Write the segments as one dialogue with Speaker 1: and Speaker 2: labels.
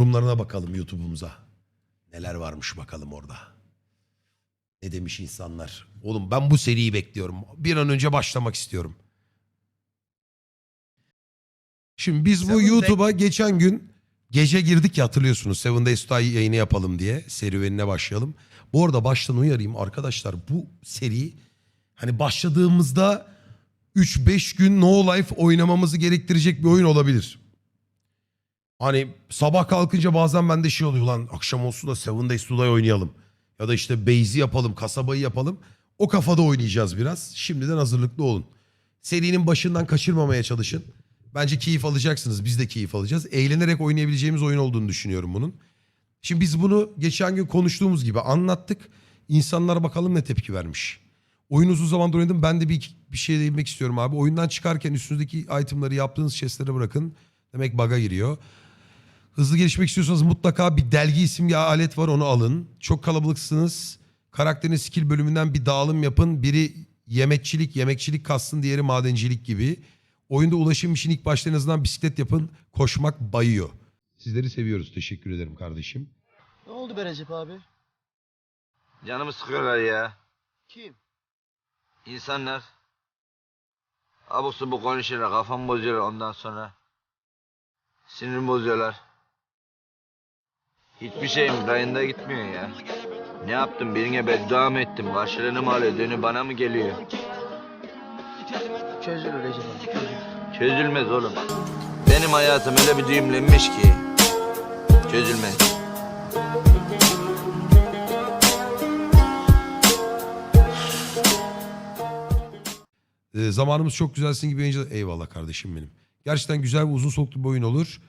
Speaker 1: Yorumlarına bakalım YouTube'umuza. Neler varmış bakalım orada. Ne demiş insanlar. Oğlum ben bu seriyi bekliyorum. Bir an önce başlamak istiyorum. Şimdi biz bu
Speaker 2: Seven
Speaker 1: YouTube'a geçen gün gece girdik ya hatırlıyorsunuz. Seven Days to Die yayını yapalım diye serüvenine başlayalım. Bu arada baştan uyarayım arkadaşlar bu seri hani başladığımızda 3-5 gün No Life oynamamızı gerektirecek bir oyun olabilir. Hani sabah kalkınca bazen bende şey oluyor lan akşam olsun da Seven Days to Die oynayalım. Ya da işte Base'i yapalım, kasabayı yapalım. O kafada oynayacağız biraz. Şimdiden hazırlıklı olun. Serinin başından kaçırmamaya çalışın. Bence keyif alacaksınız. Biz de keyif alacağız. Eğlenerek oynayabileceğimiz oyun olduğunu düşünüyorum bunun. Şimdi biz bunu geçen gün konuştuğumuz gibi anlattık. İnsanlar bakalım ne tepki vermiş. Oyun uzun zamandır oynadım. Ben de bir, bir şey değinmek istiyorum abi. Oyundan çıkarken üstünüzdeki itemları yaptığınız chestlere bırakın. Demek bug'a giriyor. Hızlı gelişmek istiyorsanız mutlaka bir delgi isimli alet var onu alın. Çok kalabalıksınız. Karakterin skill bölümünden bir dağılım yapın. Biri yemekçilik, yemekçilik kastın diğeri madencilik gibi. Oyunda ulaşım için ilk başta en azından bisiklet yapın. Koşmak bayıyor. Sizleri seviyoruz. Teşekkür ederim kardeşim.
Speaker 2: Ne oldu be Recep abi?
Speaker 3: Canımı sıkıyorlar ya.
Speaker 2: Kim?
Speaker 3: İnsanlar. Abuk subuk konuşuyorlar, kafamı bozuyorlar ondan sonra. Sinirimi bozuyorlar. Hiçbir şeyim rayında gitmiyor ya. Ne yaptım? Birine beddua mı ettim? Karşılığını mı alıyor? Dönü bana mı geliyor?
Speaker 2: Çözülür Recep abi çözülür.
Speaker 3: Çözülmez oğlum. Benim hayatım öyle bir düğümlenmiş ki. Çözülmez.
Speaker 1: Ee, zamanımız çok güzelsin gibi yayıncı... Eyvallah kardeşim benim. Gerçekten güzel ve uzun soluklu bir oyun olur.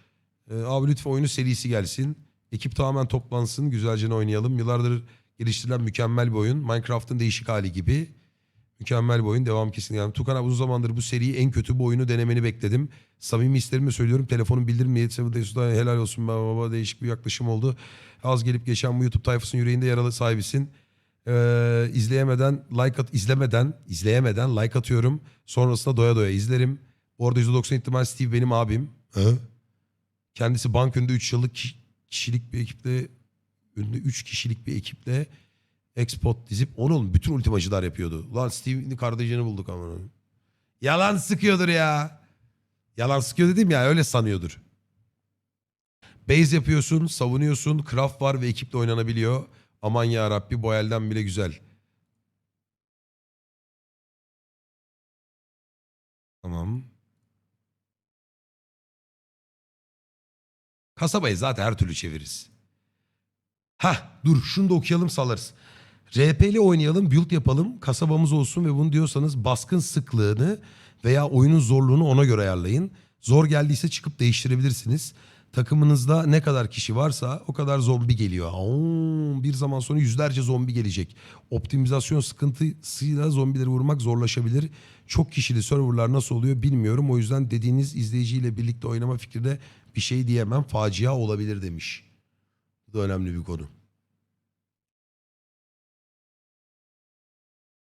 Speaker 1: Ee, abi lütfen oyunu serisi gelsin. Ekip tamamen toplansın. Güzelce oynayalım. Yıllardır geliştirilen mükemmel bir oyun. Minecraft'ın değişik hali gibi. Mükemmel bir oyun. Devam kesin. Yani Tukan abi uzun zamandır bu seriyi en kötü bu oyunu denemeni bekledim. Samimi hislerimi söylüyorum. Telefonun bildirim sebebi helal olsun baba, baba değişik bir yaklaşım oldu. Az gelip geçen bu YouTube tayfasının yüreğinde yaralı sahibisin. Ee, izleyemeden like at izlemeden izleyemeden like atıyorum. Sonrasında doya doya izlerim. Bu arada %90 ihtimal Steve benim abim. Hı? Kendisi bank önünde 3 yıllık kişilik bir ekiple önünde 3 kişilik bir ekiple export dizip onun bütün ultimacılar yapıyordu. Lan Steve'in kardeşini bulduk ama. Yalan sıkıyordur ya. Yalan sıkıyor dedim ya öyle sanıyordur. Base yapıyorsun, savunuyorsun, craft var ve ekiple oynanabiliyor. Aman ya Rabbi bu elden bile güzel. Tamam. Kasabayı zaten her türlü çeviririz. Hah dur şunu da okuyalım salarız. RP'li oynayalım, build yapalım, kasabamız olsun ve bunu diyorsanız baskın sıklığını veya oyunun zorluğunu ona göre ayarlayın. Zor geldiyse çıkıp değiştirebilirsiniz. Takımınızda ne kadar kişi varsa o kadar zombi geliyor. Oo, bir zaman sonra yüzlerce zombi gelecek. Optimizasyon sıkıntısıyla zombileri vurmak zorlaşabilir. Çok kişili serverlar nasıl oluyor bilmiyorum. O yüzden dediğiniz izleyiciyle birlikte oynama fikrine bir şey diyemem. Facia olabilir demiş. Bu da önemli bir konu.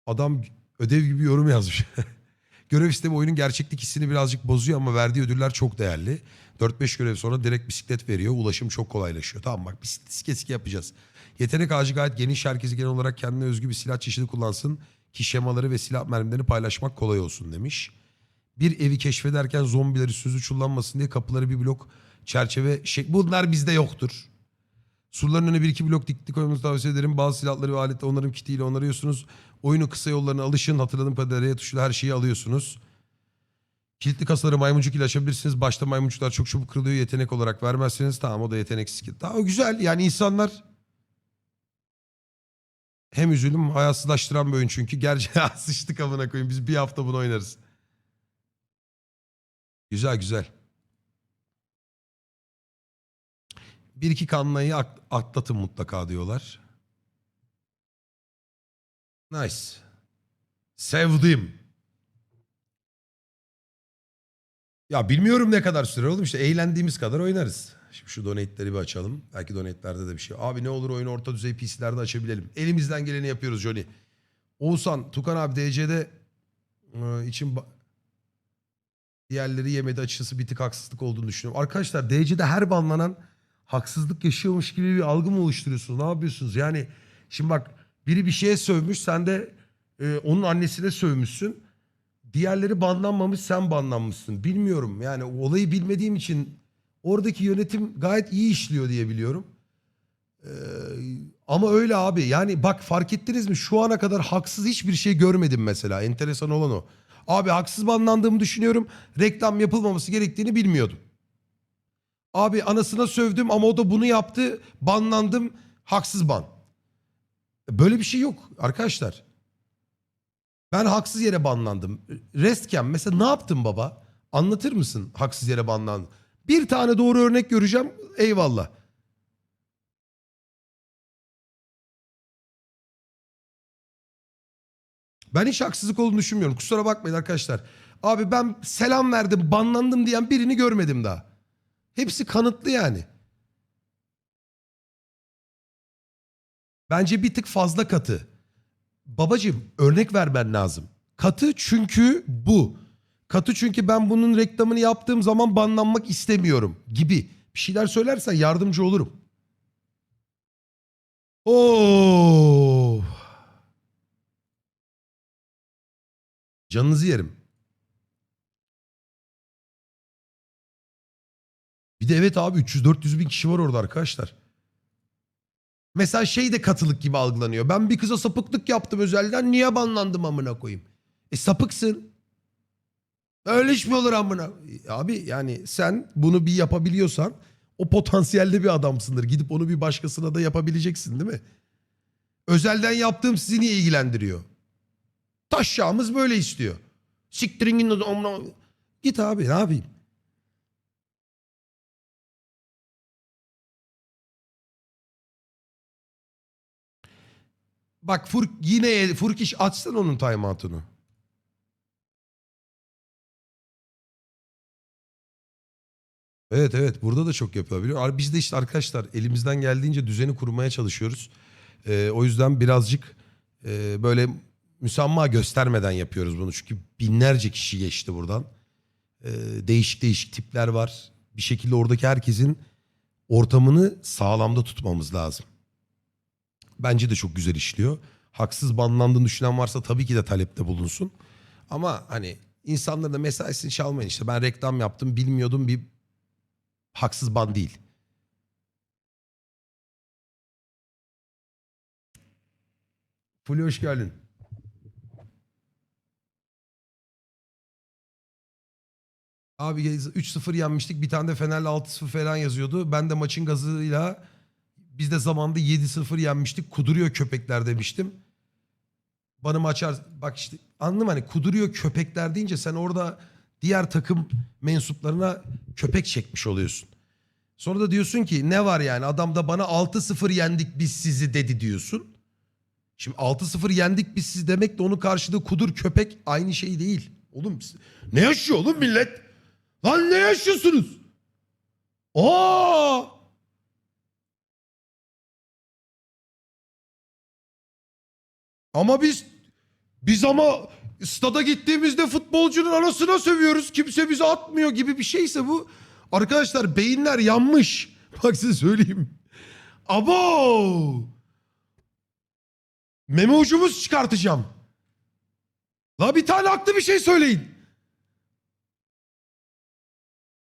Speaker 1: Adam ödev gibi yorum yazmış. Görev sistemi oyunun gerçeklik hissini birazcık bozuyor ama verdiği ödüller çok değerli. 4-5 görev sonra direkt bisiklet veriyor. Ulaşım çok kolaylaşıyor. Tamam bak biz sike yapacağız. Yetenek ağacı gayet geniş. Herkesi genel olarak kendine özgü bir silah çeşidi kullansın. Ki şemaları ve silah mermilerini paylaşmak kolay olsun demiş. Bir evi keşfederken zombiler üstünüzü çullanmasın diye kapıları bir blok çerçeve şey bunlar bizde yoktur. Surların önüne bir iki blok diktik koymanızı tavsiye ederim. Bazı silahları ve aletleri onların kitiyle onarıyorsunuz. Oyunu kısa yollarına alışın. Hatırladığım kadarıyla R tuşuyla her şeyi alıyorsunuz. Kilitli kasaları maymuncuk ile açabilirsiniz. Başta maymuncuklar çok çabuk kırılıyor. Yetenek olarak vermezseniz tamam o da yetenek skill. Tamam güzel yani insanlar hem üzülüm hayatsızlaştıran bir oyun çünkü. Gerçi sıçtık amına koyayım. Biz bir hafta bunu oynarız. Güzel güzel. Bir iki kanlayı at- atlatın mutlaka diyorlar. Nice. Sevdim. Ya bilmiyorum ne kadar sürer oğlum işte eğlendiğimiz kadar oynarız. Şimdi şu donate'leri bir açalım. Belki donate'lerde de bir şey. Abi ne olur oyunu orta düzey PC'lerde açabilelim. Elimizden geleni yapıyoruz Johnny. Oğuzhan, Tukan abi DC'de e, için ba- diğerleri yemedi açıkçası bir tık haksızlık olduğunu düşünüyorum. Arkadaşlar DC'de her banlanan haksızlık yaşıyormuş gibi bir algı mı oluşturuyorsunuz? Ne yapıyorsunuz? Yani şimdi bak biri bir şeye sövmüş sen de e, onun annesine sövmüşsün. Diğerleri banlanmamış sen banlanmışsın. Bilmiyorum yani olayı bilmediğim için oradaki yönetim gayet iyi işliyor diye biliyorum. Ee, ama öyle abi yani bak fark ettiniz mi şu ana kadar haksız hiçbir şey görmedim mesela enteresan olan o. Abi haksız banlandığımı düşünüyorum reklam yapılmaması gerektiğini bilmiyordum. Abi anasına sövdüm ama o da bunu yaptı banlandım haksız ban. Böyle bir şey yok arkadaşlar. Ben haksız yere banlandım. Restken mesela ne yaptın baba? Anlatır mısın haksız yere banlandın? Bir tane doğru örnek göreceğim eyvallah. Ben hiç haksızlık olduğunu düşünmüyorum. Kusura bakmayın arkadaşlar. Abi ben selam verdim, banlandım diyen birini görmedim daha. Hepsi kanıtlı yani. Bence bir tık fazla katı. Babacım örnek vermen lazım. Katı çünkü bu. Katı çünkü ben bunun reklamını yaptığım zaman banlanmak istemiyorum gibi. Bir şeyler söylersen yardımcı olurum. Oo. Canınızı yerim. Bir de evet abi 300-400 bin kişi var orada arkadaşlar. Mesela şey de katılık gibi algılanıyor. Ben bir kıza sapıklık yaptım özelden niye banlandım amına koyayım? E sapıksın. Öyle iş mi olur amına? E, Abi yani sen bunu bir yapabiliyorsan o potansiyelde bir adamsındır. Gidip onu bir başkasına da yapabileceksin değil mi? Özelden yaptığım sizi niye ilgilendiriyor? Taşşağımız böyle istiyor. Siktirin gidin Git abi ne yapayım? Bak Furk yine Furk iş açsın onun timeout'unu. Evet evet burada da çok yapıyor. biliyor musun? Biz de işte arkadaşlar elimizden geldiğince düzeni kurmaya çalışıyoruz. Ee, o yüzden birazcık e, böyle müsamma göstermeden yapıyoruz bunu. Çünkü binlerce kişi geçti buradan. Ee, değişik değişik tipler var. Bir şekilde oradaki herkesin ortamını sağlamda tutmamız lazım. Bence de çok güzel işliyor. Haksız banlandığını düşünen varsa tabii ki de talepte bulunsun. Ama hani insanların da mesaisini çalmayın işte. Ben reklam yaptım bilmiyordum bir haksız ban değil. Fulya hoş geldin. Abi 3-0 yenmiştik. Bir tane de Fener'le 6-0 falan yazıyordu. Ben de maçın gazıyla biz de zamanında 7-0 yenmiştik. Kuduruyor köpekler demiştim. Bana maçar bak işte anladım hani kuduruyor köpekler deyince sen orada diğer takım mensuplarına köpek çekmiş oluyorsun. Sonra da diyorsun ki ne var yani adam da bana 6-0 yendik biz sizi dedi diyorsun. Şimdi 6-0 yendik biz sizi demek de onun karşılığı kudur köpek aynı şey değil. Oğlum ne yaşıyor oğlum millet? Lan ne yaşıyorsunuz? Aa! Ama biz biz ama stada gittiğimizde futbolcunun anasına sövüyoruz. Kimse bizi atmıyor gibi bir şeyse bu. Arkadaşlar beyinler yanmış. Bak size söyleyeyim. Abo! Meme ucumuz çıkartacağım. La bir tane haklı bir şey söyleyin.